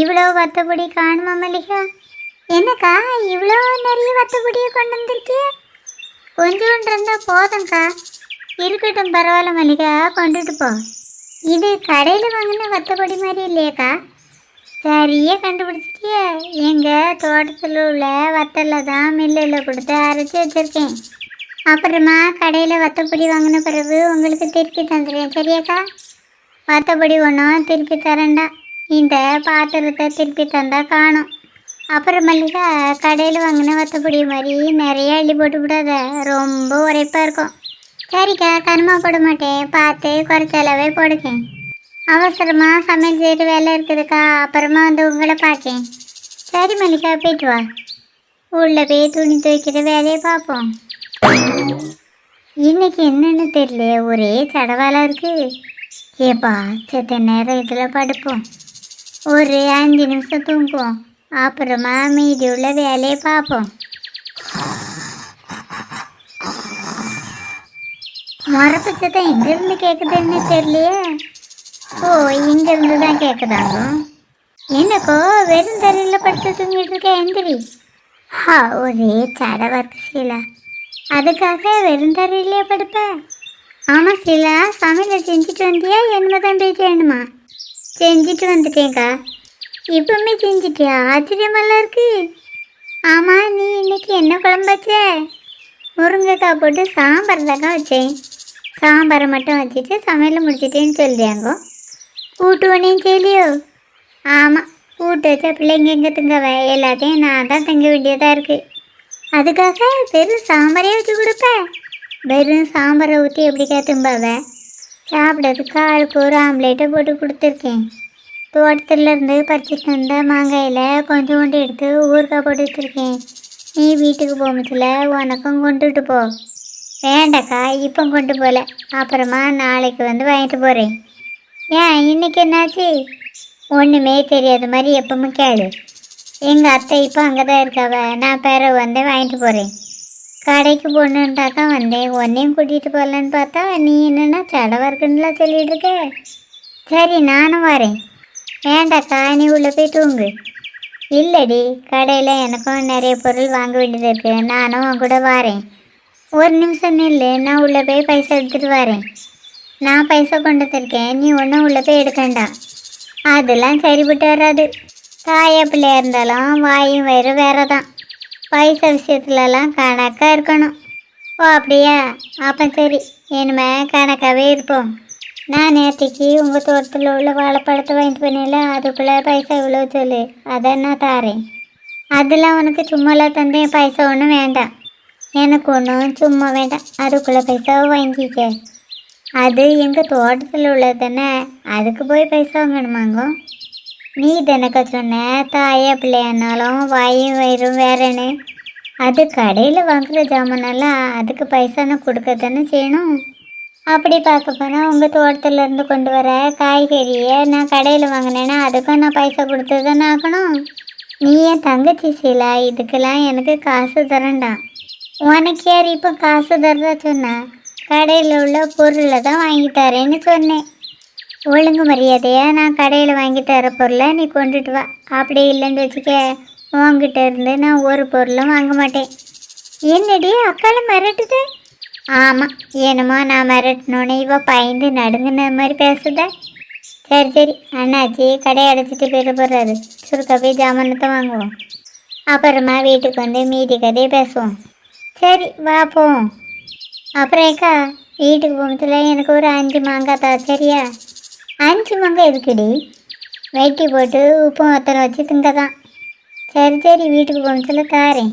இவ்வளோ வத்தப்பொடி காணுமா மல்லிகா? என்னக்கா இவ்வளோ நிறைய வத்தப்பொடியை கொண்டு வந்திருக்கிய? கொஞ்சோண்டு இருந்தால் போதும்க்கா. இருக்கட்டும் பரவாயில்ல மல்லிகா கொண்டுட்டு போ. இது கடையில் வாங்கின வத்தப்பொடி மாதிரி இல்லையாக்கா. சரியாக கண்டுபிடிச்சிட்டிய. எங்கள் தோட்டத்தில் உள்ள வத்தலில் தான் மில்லில் கொடுத்து அரைச்சி வச்சுருக்கேன். அப்புறமா கடையில் வத்தப்பொடி வாங்கின பிறகு உங்களுக்கு திருப்பி தந்துடுவேன் சரியாக்கா? வத்தப்பொடி ஒன்றும் திருப்பி தரேன்டா. இந்த பாத்திரத்தை திருப்பி தந்தால் காணும். அப்புறம் மல்லிகா கடையில் வாங்கின வத்தப்பொடி மாதிரி நிறைய அள்ளி போட்டு விடாத ரொம்ப உரைப்பாக இருக்கும். சரிக்கா கருமா போட மாட்டேன். பார்த்து குறைச்ச அளவே போடுக்கேன் அவசரமாக சமையல் செய்கிற வேலை இருக்குதுக்கா. அப்புறமா வந்து உங்களை பார்க்கேன். சரி மல்லிகா போயிட்டு வா. உள்ளே போய் துணி துவைக்கிற வேலையை பார்ப்போம். இன்னைக்கு என்னன்னு தெரியல. ஒரே சடவாலா இருக்குது ஏப்பா செத்த நேரம் இதில் படுப்போம். ஒரு அஞ்சு நிமிஷம் தூங்குவோம். அப்புறமா மீதி உள்ள வேலையை பார்ப்போம். மரப்பு சத்தம் எங்கேருந்து கேட்குதுன்னு தெரியலையே. ஓ இங்கேருந்து தான் கேட்குதாங்க என்னக்கோ வெறும் தரையில் படுத்து தூங்கிட்டு இருக்க எந்திரி. ஹா ஒரே சடவா இருக்கு சீலா. அதுக்காக வெறும் தரையிலே படுப்பேன் ஆமாம் சீலா சமையலை செஞ்சுட்டு வந்தியா? என்ன தான் போய் செய்யணுமா செஞ்சுட்டு வந்துட்டேங்க்கா இப்பவுமே செஞ்சுட்டியா? ஆச்சரியமெல்லாம் இருக்கு. ஆமாம் நீ இன்னைக்கு என்ன குழம்பு வச்ச? முருங்கைக்காய் போட்டு சாம்பார் தாக்கா வச்சேன். சாம்பாரை மட்டும் வச்சுட்டு சமையல் முடிச்சிட்டேன்னு சொல்லியாங்கோ கூட்டு ஒன்றையும் செய்யலையோ ஆமாம் கூட்டு வச்ச பிள்ளைங்க எங்கே திங்கவ? எல்லாத்தையும் நான் தான் தங்க வேண்டியதாக இருக்குது அதுக்காக வெறும் சாம்பாரே வச்சு கொடுப்பேன் வெறும் சாம்பாரை ஊற்றி எப்படிக்கா திம்பாவ? சாப்பிட்றதுக்கு ஆளுக்கு ஒரு ஆம்லேட்டை போட்டு கொடுத்துருக்கேன். தோட்டத்துலேருந்து பறிச்சிட்டு வந்த மாங்காயில் கொஞ்சோண்டு எடுத்து ஊறுகாய் போட்டு வச்சுருக்கேன். நீ வீட்டுக்கு போகும்போதுல உனக்கும் கொண்டுட்டு போ. வேண்டாக்கா இப்போ கொண்டு போகல அப்புறமா நாளைக்கு வந்து வாங்கிட்டு போகிறேன் ஏன் இன்னைக்கு என்னாச்சு? ஒன்றுமே தெரியாத மாதிரி எப்பவும் கேளு. எங்கள் அத்தை இப்போ அங்கே தான் இருக்காவ. நான் பேர வந்து வாங்கிட்டு போகிறேன் கடைக்கு போகணுன்ட்டாக்கா வந்தேன் உன்னையும் கூட்டிகிட்டு போகலான்னு பார்த்தா நீ என்னென்னா சடவா இருக்குன்னுலாம் சொல்லிட்டு இருக்க சரி நானும் வரேன். வேண்டாக்கா நீ உள்ளே போய் தூங்கு. இல்லடி கடையில் எனக்கும் நிறைய பொருள் வாங்க வேண்டியது இருக்குது நானும் உன் கூட வரேன். ஒரு நிமிஷம் நில்லு நான் உள்ளே போய் பைசா எடுத்துகிட்டு வரேன். நான் பைசா கொண்டு வந்திருக்கேன் நீ ஒன்றும் உள்ளே போய் எடுக்கண்டா அதெல்லாம் சரிப்பட்டு வராது. தாயா பிள்ளையா இருந்தாலும் வாயும் வயிறு வேறு தான் பைசா விஷயத்துலலாம் கணக்காக இருக்கணும். ஓ அப்படியா? அப்போ சரி. இனிமே கணக்காகவே இருப்போம். நான் நேற்றுக்கு உங்கள் தோட்டத்தில் உள்ள வாழைப்பழத்தை வாங்கிட்டு போனேன்ல அதுக்குள்ளே பைசா இவ்வளோ சொல்லு. அதை நான் தாரேன். அதெல்லாம் உனக்கு சும்மாலாம் தந்தேன். பைசா ஒன்றும் வேண்டாம். எனக்கு ஒன்றும் சும்மா வேண்டாம். அதுக்குள்ளே பைசாவை வாங்கிக்க. அது எங்கள் தோட்டத்தில் உள்ளது தானே. அதுக்கு போய் பைசா வாங்கணுமாங்கோ? நீ தானக்கா சொன்ன தாயா பிள்ளையானாலும் வாயும் வயிறும் வேறேன்னு அது கடையில் வாங்குற ஜாமானெல்லாம் அதுக்கு பைசான்னு கொடுக்க தானே செய்யணும்? அப்படி பார்க்க போனால் உங்கள் தோட்டத்துலேருந்து கொண்டு வர காய்கறியை நான் கடையில் வாங்கினேன்னா அதுக்கும் நான் பைசா கொடுத்து தானே ஆகணும்? நீ என் தங்கச்சி சீலா இதுக்கெல்லாம் எனக்கு காசு தரண்டாம் உனக்கு யார் இப்போ காசு தரதா சொன்னா? கடையில் உள்ள பொருளை தான் வாங்கி தரேன்னு சொன்னேன். ஒழுங்கு மரியாதையா? நான் கடையில் வாங்கி தர பொருளை நீ கொண்டுட்டு வா. அப்படி இல்லைன்னு வச்சுக்க உங்ககிட்ட இருந்து நான் ஒரு பொருளும் வாங்க மாட்டேன். என்னடி அக்கால மிரட்டுது? ஆமாம் என்னமோ நான் மிரட்டினோன்னே இவ பயந்து நடுங்கின மாதிரி பேசுத? சரி சரி அண்ணாச்சி கடையை அடைச்சிட்டு போயிட போகிறாரு சுருக்கா போய் ஜாமானத்தை வாங்குவோம். அப்புறமா வீட்டுக்கு வந்து மீதி கதையை பேசுவோம். சரி வா போவோம். அப்புறம் ஏக்கா வீட்டுக்கு போகும்போதுல எனக்கு ஒரு அஞ்சு மாங்காய் தா சரியா? அஞ்சு மாங்காய் இருக்குடி வெட்டி போட்டு உப்பும் வத்தலை வச்சு திங்க தான் சரி சரி வீட்டுக்கு போகும்போதுல தாரேன்.